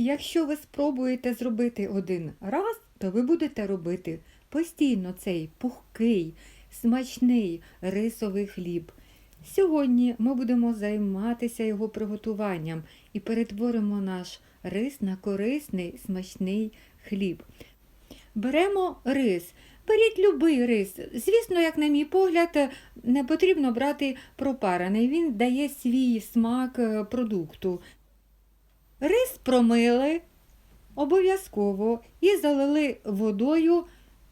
Якщо ви спробуєте зробити один раз, то ви будете робити постійно цей пухкий, смачний рисовий хліб. Сьогодні ми будемо займатися його приготуванням і перетворимо наш рис на корисний смачний хліб. Беремо рис. Беріть любий рис. Звісно, як на мій погляд, не потрібно брати пропарений. Він дає свій смак е, продукту. Рис промили обов'язково і залили водою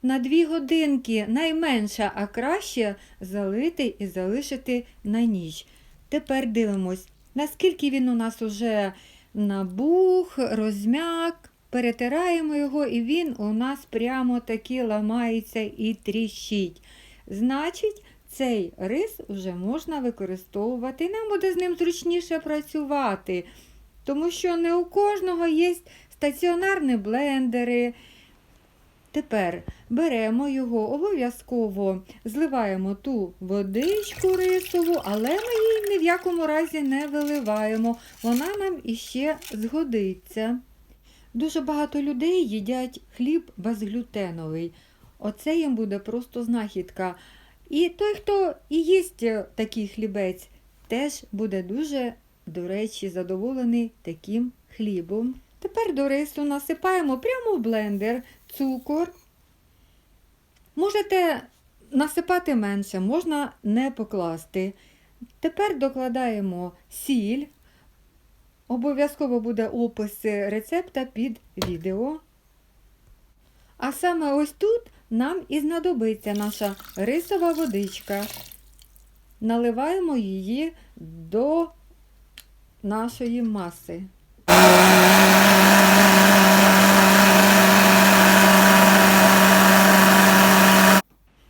на 2 годинки, найменше, а краще залити і залишити на ніч. Тепер дивимось, наскільки він у нас уже набух, розм'як. Перетираємо його, і він у нас прямо таки ламається і тріщить. Значить, цей рис вже можна використовувати. Нам буде з ним зручніше працювати, тому що не у кожного є стаціонарні блендери. Тепер беремо його, обов'язково зливаємо ту водичку рисову, але ми її ні в якому разі не виливаємо. Вона нам іще згодиться. Дуже багато людей їдять хліб безглютеновий. Оце їм буде просто знахідка. І той, хто і їсть такий хлібець, теж буде дуже, до речі, задоволений таким хлібом. Тепер до рису насипаємо прямо в блендер цукор. Можете насипати менше, можна не покласти. Тепер докладаємо сіль. Обов'язково буде опис рецепта під відео. А саме ось тут нам і знадобиться наша рисова водичка. Наливаємо її до нашої маси.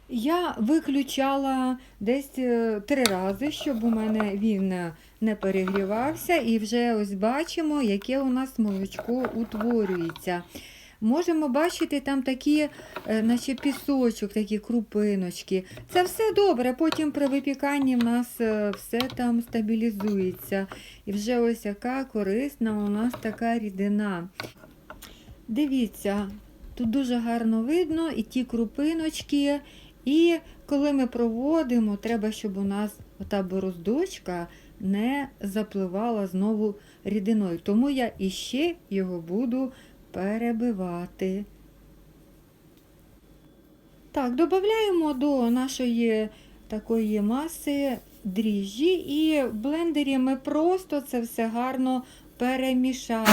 Я виключала десь е, три рази, щоб у мене він не перегрівався, і вже ось бачимо, яке у нас молочко утворюється. Можемо бачити там такі, е, наче пісочок, такі крупиночки. Це все добре, потім при випіканні в нас е, все там стабілізується. І вже ось яка корисна у нас така рідина. Дивіться, тут дуже гарно видно і ті крупиночки. І коли ми проводимо, треба, щоб у нас ота бороздочка не запливала знову рідиною. Тому я іще його буду перебивати. Так, додаємо до нашої такої маси дріжджі і в блендері ми просто це все гарно перемішаємо.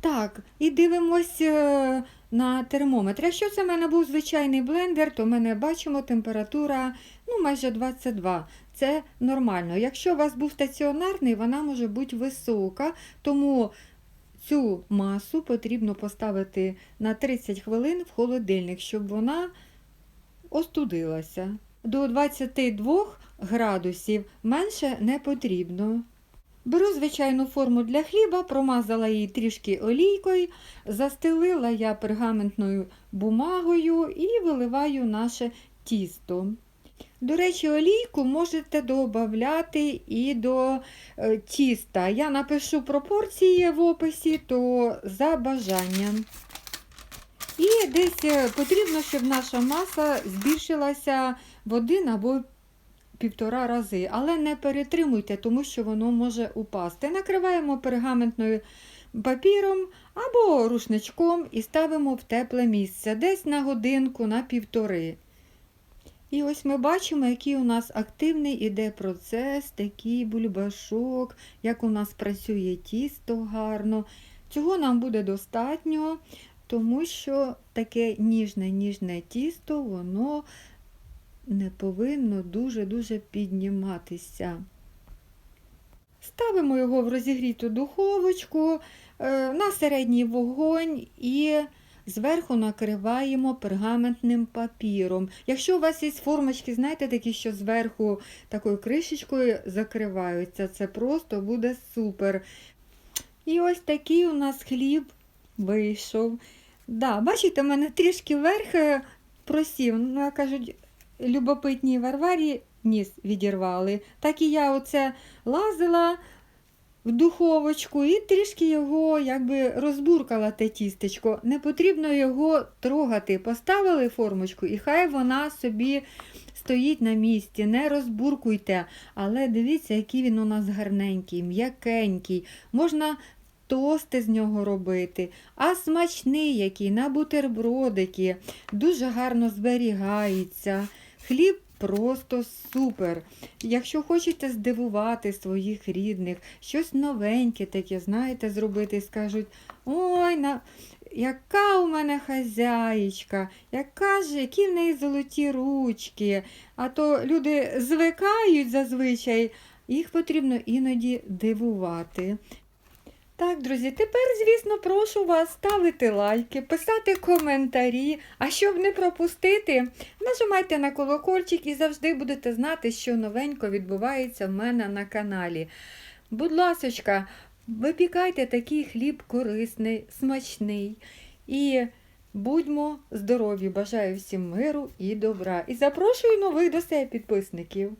Так, і дивимось е, на термометр. Якщо це в мене був звичайний блендер, то в мене бачимо температура ну, майже 22. Це нормально. Якщо у вас був стаціонарний, вона може бути висока, тому цю масу потрібно поставити на 30 хвилин в холодильник, щоб вона остудилася. До 22 градусів менше не потрібно. Беру звичайну форму для хліба, промазала її трішки олійкою, застелила я пергаментною бумагою і виливаю наше тісто. До речі, олійку можете додати і до е, тіста. Я напишу пропорції в описі, то за бажанням. І десь е, потрібно, щоб наша маса збільшилася в один або півтора рази, але не перетримуйте, тому що воно може упасти. Накриваємо пергаментною папіром або рушничком і ставимо в тепле місце, десь на годинку, на півтори. І ось ми бачимо, який у нас активний іде процес, такий бульбашок, як у нас працює тісто гарно. Цього нам буде достатньо, тому що таке ніжне-ніжне тісто, воно не повинно дуже-дуже підніматися. Ставимо його в розігріту духовочку е, на середній вогонь і зверху накриваємо пергаментним папіром. Якщо у вас є формочки, знаєте, такі, що зверху такою кришечкою закриваються, це просто буде супер. І ось такий у нас хліб вийшов. Да, бачите, в мене трішки верх е, просів. Ну, як кажуть, любопитній Варварі ніс відірвали. Так і я оце лазила в духовочку і трішки його якби розбуркала те тістечко. Не потрібно його трогати. Поставили формочку, і хай вона собі стоїть на місці, не розбуркуйте. Але дивіться, який він у нас гарненький, м'якенький. Можна тости з нього робити, а смачний який на бутербродики. Дуже гарно зберігається. Хліб просто супер. Якщо хочете здивувати своїх рідних, щось новеньке таке, знаєте, зробити, скажуть: ой, на... яка у мене хазяїчка, яка ж, які в неї золоті ручки. А то люди звикають зазвичай, їх потрібно іноді дивувати. Так, друзі, тепер, звісно, прошу вас ставити лайки, писати коментарі. А щоб не пропустити, нажимайте на колокольчик і завжди будете знати, що новенько відбувається в мене на каналі. Будь ласочка, випікайте такий хліб корисний, смачний. І будьмо здорові! Бажаю всім миру і добра. І запрошую нових до себе підписників.